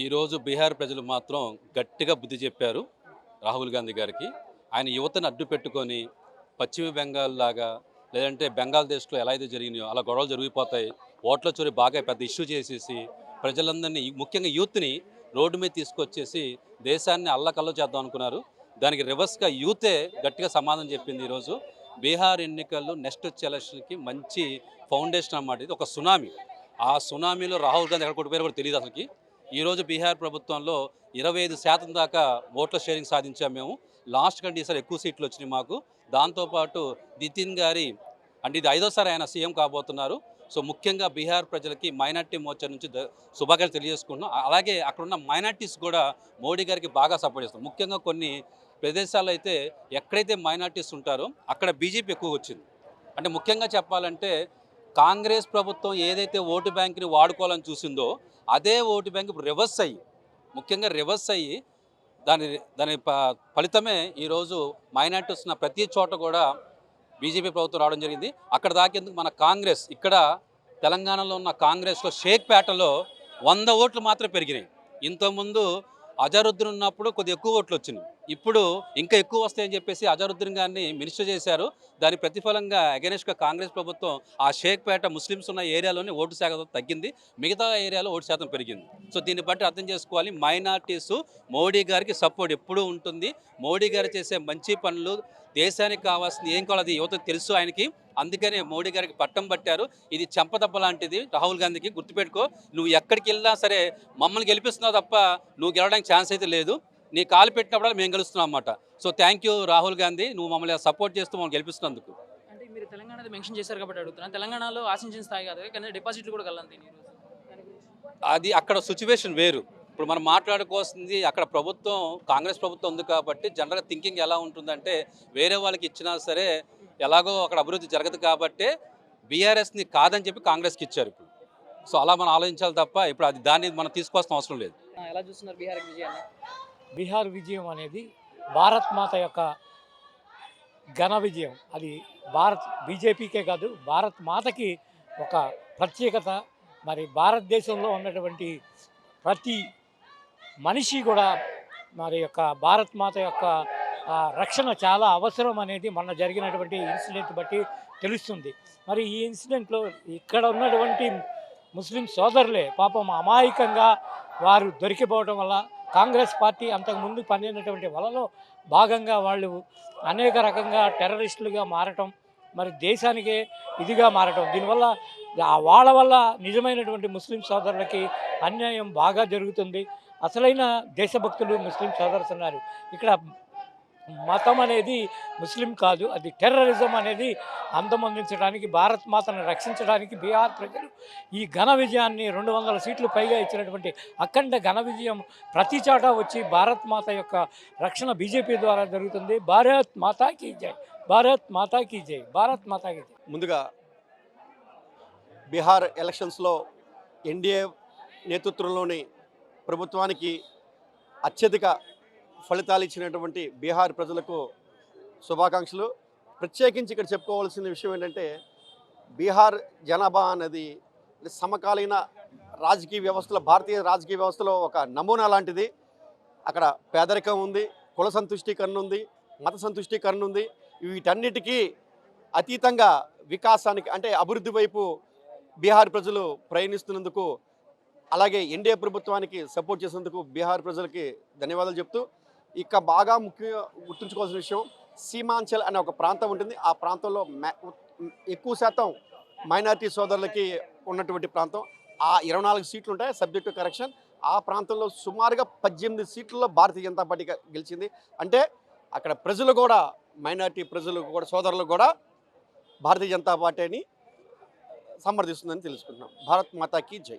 ఈరోజు బీహార్ ప్రజలు మాత్రం గట్టిగా బుద్ధి చెప్పారు రాహుల్ గాంధీ గారికి. ఆయన యువతను అడ్డు పెట్టుకొని పశ్చిమ బెంగాల్ లాగా లేదంటే బంగాళాదేశ్లో ఎలా అయితే జరిగినాయో అలా గొడవలు జరిగిపోతాయి ఓట్ల చోరీ బాగా పెద్ద ఇష్యూ చేసేసి ప్రజలందరినీ ముఖ్యంగా యూత్ని రోడ్డు మీద తీసుకొచ్చేసి దేశాన్ని అల్లకల్లో చేద్దాం అనుకున్నారు. దానికి రివర్స్గా యూతే గట్టిగా సమాధానం చెప్పింది ఈరోజు. బీహార్ ఎన్నికల్లో నెక్స్ట్ వచ్చే ఎలక్షన్కి మంచి ఫౌండేషన్ అన్నమాట ఇది ఒక సునామీ. ఆ సునామీలో రాహుల్ గాంధీ ఎక్కడ కొట్టిపోయారో కూడా తెలియదు అసలుకి. ఈరోజు బీహార్ ప్రభుత్వంలో ఇరవై ఐదు శాతం దాకా ఓట్ల షేరింగ్ సాధించాం మేము. లాస్ట్ కంటే ఈసారి ఎక్కువ సీట్లు వచ్చినాయి మాకు. దాంతోపాటు నితిన్ గారి అంటే ఇది ఐదోసారి ఆయన సీఎం కాబోతున్నారు. సో ముఖ్యంగా బీహార్ ప్రజలకి మైనార్టీ మోర్చా నుంచి శుభాకాంక్షలు తెలియజేసుకుంటున్నాం. అలాగే అక్కడ ఉన్న మైనార్టీస్ కూడా మోడీ గారికి బాగా సపోర్ట్ చేస్తాం ముఖ్యంగా కొన్ని ప్రదేశాల్లో అయితే ఎక్కడైతే మైనార్టీస్ ఉంటారో అక్కడ బీజేపీ ఎక్కువ వచ్చింది. అంటే ముఖ్యంగా చెప్పాలంటే కాంగ్రెస్ ప్రభుత్వం ఏదైతే ఓటు బ్యాంక్ని వాడుకోవాలని చూసిందో అదే ఓటు బ్యాంక్ ఇప్పుడు రివర్స్ అయ్యి ముఖ్యంగా రివర్స్ అయ్యి దాని దాని ప- ఫలితమే ఈరోజు మైనార్టీస్ ఉన్న ప్రతి చోట కూడా బీజేపీ ప్రభుత్వం రావడం జరిగింది. అక్కడ దాకేందుకు మన కాంగ్రెస్ ఇక్కడ తెలంగాణలో ఉన్న కాంగ్రెస్లో షేక్పేటలో వంద ఓట్లు మాత్రమే పెరిగినాయి. ఇంతకుముందు అజరుద్దీన్ ఉన్నప్పుడు కొద్దిగా ఎక్కువ ఓట్లు వచ్చినాయి. ఇప్పుడు ఇంకా ఎక్కువ వస్తాయని చెప్పేసి అజరుద్దీన్ గారిని మినిస్టర్ చేశారు. దాని ప్రతిఫలంగా అగెనిస్ట్గా కాంగ్రెస్ ప్రభుత్వం ఆ షేక్పేట ముస్లిమ్స్ ఉన్న ఏరియాలోనే ఓటు శాతం తగ్గింది. మిగతా ఏరియాలో ఓటు శాతం పెరిగింది. సో దీన్ని బట్టి అర్థం చేసుకోవాలి మైనార్టీస్ మోడీ గారికి సపోర్ట్ ఎప్పుడూ ఉంటుంది. మోడీ గారు చేసే మంచి పనులు దేశానికి కావాల్సింది ఏం కావాలి అది యువతకు తెలుసు ఆయనకి. అందుకనే మోడీ గారికి పట్టం పట్టారు. ఇది చెంపదెబ్బ లాంటిది. రాహుల్ గాంధీకి గుర్తుపెట్టుకో నువ్వు ఎక్కడికి వెళ్ళినా సరే మమ్మల్ని గెలిపిస్తున్నావు తప్ప నువ్వు గెలవడానికి ఛాన్స్ అయితే లేదు. నీ కాలు పెట్టినప్పుడు మేము గెలుస్తున్నాం అన్నమాట. So thank you Rahul Gandhi. నువ్వు మమ్మల్ని సపోర్ట్ చేస్తూ మమ్మల్ని గెలిపిస్తున్నందుకు. అంటే మీరు తెలంగాణ మెన్షన్ చేశారు కాబట్టి అడుగుతున్నాను తెలంగాణలో ఆశించిన స్థాయి కాదు. కానీ డిపాజిట్లు కూడా కలంది అది అక్కడ సిచ్యువేషన్ వేరు. ఇప్పుడు మనం మాట్లాడుకోవాల్సింది అక్కడ ప్రభుత్వం కాంగ్రెస్ ప్రభుత్వం ఉంది కాబట్టి జనరల్గా థింకింగ్ ఎలా ఉంటుందంటే వేరే వాళ్ళకి ఇచ్చినా సరే ఎలాగో అక్కడ అభివృద్ధి జరగదు కాబట్టి బీఆర్ఎస్ని కాదని చెప్పి కాంగ్రెస్కి ఇచ్చారు ఇప్పుడు. సో అలా మనం ఆలోచించాలి తప్ప ఇప్పుడు అది దాన్ని మనం తీసుకోవాల్సిన అవసరం లేదు. ఎలా చూస్తున్నారు బీహార్ విజయాన్ని? బీహార్ విజయం అనేది భారత్ మాత యొక్క ఘన విజయం. అది భారత్ బీజేపీకే కాదు భారత్ మాతకి ఒక ప్రత్యేకత. మరి భారతదేశంలో ఉన్నటువంటి ప్రతి మనిషి కూడా మరి యొక్క భారత్ మాత యొక్క రక్షణ చాలా అవసరం అనేది మొన్న జరిగినటువంటి ఇన్సిడెంట్ బట్టి తెలుస్తుంది. మరి ఈ ఇన్సిడెంట్లో ఇక్కడ ఉన్నటువంటి ముస్లిం సోదరులే పాపం అమాయకంగా వారు దొరికిపోవడం వల్ల కాంగ్రెస్ పార్టీ అంతకుముందు పనినటువంటి వలలో భాగంగా వాళ్ళు అనేక రకంగా టెర్రరిస్టులుగా మారటం మరి దేశానికే ఇదిగా మారటం. దీనివల్ల ఆ వాళ్ళ వల్ల నిజమైనటువంటి ముస్లిం సోదరులకి అన్యాయం బాగా జరుగుతుంది. అసలైన దేశభక్తులు ముస్లిం సోదరులు ఉన్నారు. ఇక్కడ మతం అనేది ముస్లిం కాదు అది టెర్రరిజం అనేది అందమందించడానికి భారత్ మాతను రక్షించడానికి బీహార్ ప్రజలు ఈ ఘన విజయాన్ని రెండు వందల సీట్లు పైగా ఇచ్చినటువంటి అఖండ ఘన విజయం ప్రతి చోట వచ్చి భారత్ మాత యొక్క రక్షణ బీజేపీ ద్వారా జరుగుతుంది. భారత్ మాతాకి జై భారత్ మాతాకి జై భారత్ మాతాకి జై. ముందుగా బీహార్ ఎలక్షన్స్లో ఎన్డీఏ నేతృత్వంలోని ప్రభుత్వానికి అత్యధిక ఫలితాలు ఇచ్చినటువంటి బీహార్ ప్రజలకు శుభాకాంక్షలు. ప్రత్యేకించి ఇక్కడ చెప్పుకోవాల్సిన విషయం ఏంటంటే బీహార్ జనాభా అనేది సమకాలీన రాజకీయ వ్యవస్థలో భారతీయ రాజకీయ వ్యవస్థలో ఒక నమూనా లాంటిది. అక్కడ పేదరికం ఉంది కుల సంతుష్టీకరణ ఉంది మత సంతుష్టీకరణ ఉంది. వీటన్నిటికీ అతీతంగా వికాసానికి అంటే అభివృద్ధి వైపు బీహార్ ప్రజలు ప్రయాణిస్తున్నందుకు అలాగే ఎన్డీఏ ప్రభుత్వానికి సపోర్ట్ చేసినందుకు బీహార్ ప్రజలకి ధన్యవాదాలు చెప్తూ ఇక బాగా ముఖ్యంగా గుర్తుంచుకోవాల్సిన విషయం సీమాంచల్ అనే ఒక ప్రాంతం ఉంటుంది. ఆ ప్రాంతంలో ఎక్కువ శాతం మైనారిటీ సోదరులకి ఉన్నటువంటి ప్రాంతం. ఆ ఇరవై నాలుగు సీట్లు ఉంటాయి సబ్జెక్టు కరెక్షన్. ఆ ప్రాంతంలో సుమారుగా పద్దెనిమిది సీట్లలో భారతీయ జనతా పార్టీ గెలిచింది. అంటే అక్కడ ప్రజలు కూడా మైనారిటీ ప్రజలు కూడా సోదరులు కూడా భారతీయ జనతా పార్టీని సమర్థిస్తుందని తెలుసుకుంటున్నాం. భారత్ మాతాకి జై.